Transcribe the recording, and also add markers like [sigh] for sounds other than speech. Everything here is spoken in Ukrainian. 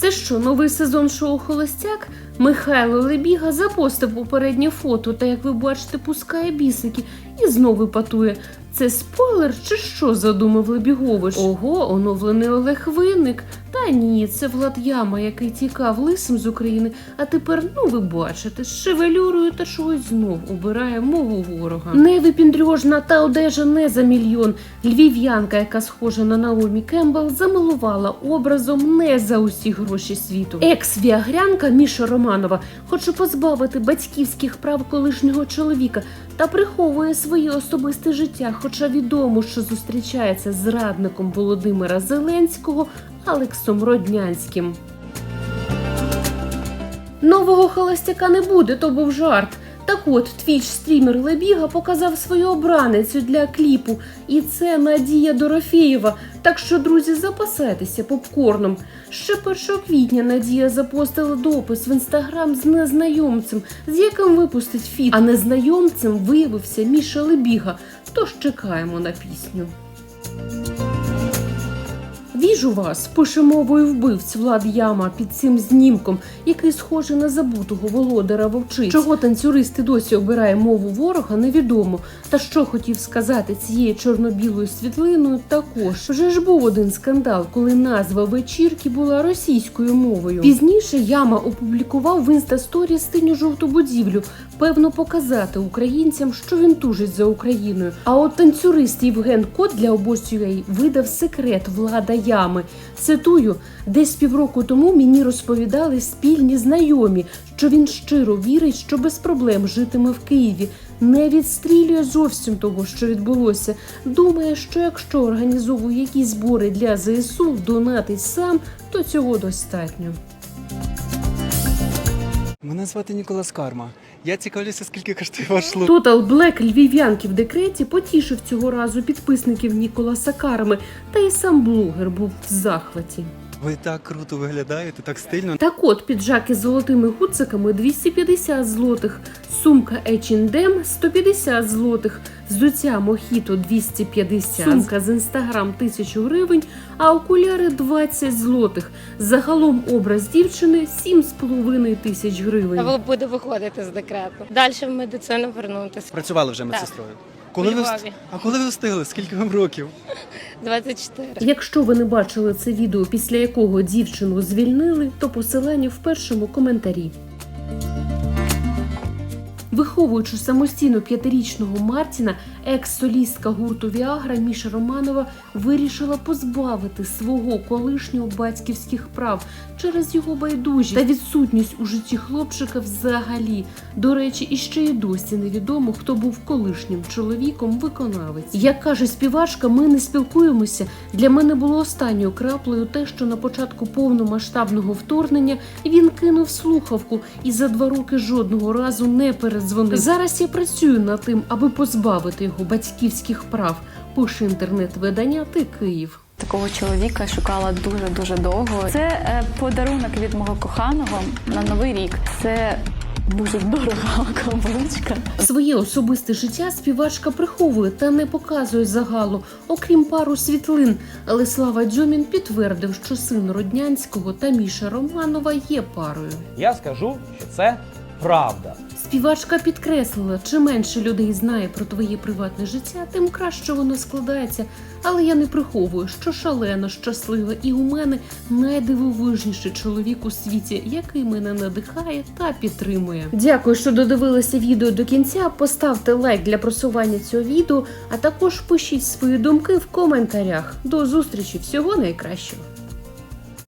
Це що, новий сезон шоу Холостяк? Михайло Лебіга запостив попереднє фото, та як ви бачите, пускає бісики і знову патує. Це спойлер чи що задумав Лебігович? Ого, оновлений Олег Винник. Та ні, це Влад Яма, який тікав лисим з України, а тепер, ну ви бачите, з шевелюрою та чогось знов обирає мову ворога. Не випіндрьожна та одежа не за мільйон. Львів'янка, яка схожа на Наомі Кембл, замилувала образом не за усі гроші світу. Екс-віагрянка Міша Романова хоче позбавити батьківських прав колишнього чоловіка та приховує своє особисте життя, хоча відомо, що зустрічається з радником Володимира Зеленського Алексом Роднянським. Нового холостяка не буде, то був жарт. Так от, твіч стрімер Лебіга показав свою обраницю для кліпу, і це Надія Дорофєєва. Так що, друзі, запасайтеся попкорном. Ще 1 квітня Надія запостила допис в інстаграм з незнайомцем, з яким випустить фіт. А незнайомцем виявився Міша Лебіга. Тож чекаємо на пісню. Віжу вас, пише мовою вбивць Влад Яма під цим знімком, який схожий на забутого володара вовчиць. Чого танцюристи досі обирає мову ворога, невідомо. Та що хотів сказати цією чорно-білою світлиною, також вже ж був один скандал, коли назва вечірки була російською мовою. Пізніше Яма опублікував в інстасторі синю жовту будівлю, певно показати українцям, що він тужить за Україною. А от танцюрист Євген Кот для обоз.ua видав секрет влада ями. Цитую, десь півроку тому мені розповідали спільні знайомі, що він щиро вірить, що без проблем житиме в Києві. Не відстрілює зовсім того, що відбулося. Думає, що якщо організовує якісь збори для ЗСУ, донатить сам, то цього достатньо. Мене звати Ніколас Карма. Я цікавлюся, скільки коштує ваш лук. Total Black львів'янки в декреті потішив цього разу підписників Ніколаса Карми, та й сам блогер був в захваті. Ви так круто виглядаєте, так стильно. Так от піджаки з золотими гудзиками 250 злотих, сумка H&M 150 злотих, взуття Мохіто 250, сумка з інстаграм 1000 гривень, а окуляри 20 злотих. Загалом образ дівчини 7,5 тисяч гривень. Або буде виходити з декрету. Далі в медицину вернутися. Працювали вже медсестрою. Коли ви вст- Львові. А коли ви встигли? Скільки вам років? [laughs] 24. Якщо ви не бачили це відео, після якого дівчину звільнили, то посилання в першому коментарі. Виховуючи самостійно п'ятирічного Мартіна, екс-солістка гурту Віагра Міша Романова вирішила позбавити свого колишнього батьківських прав через його байдужість та відсутність у житті хлопчика взагалі. До речі, і ще й досі невідомо, хто був колишнім чоловіком виконавець. Як каже співачка, ми не спілкуємося. Для мене було останньою краплею те, що на початку повномасштабного вторгнення він кинув слухавку і за два роки жодного разу не передзвонив. Зараз я працюю над тим, аби позбавити його батьківських прав. Пише інтернет-видання Ти Київ. Такого чоловіка шукала дуже дуже довго. Це е, подарунок від мого коханого на новий рік. Це дуже дорога [laughs] каблучка. Своє особисте життя співачка приховує та не показує загалу, окрім пару світлин. Але Слава Дзьомін підтвердив, що син Роднянського та Міша Романова є парою. Я скажу, що це правда. Співачка підкреслила, чим менше людей знає про твоє приватне життя, тим краще воно складається. Але я не приховую, що шалено щаслива, і у мене найдивовижніший чоловік у світі, який мене надихає та підтримує. Дякую, що додивилися відео до кінця. Поставте лайк для просування цього відео, а також пишіть свої думки в коментарях. До зустрічі! Всього найкращого!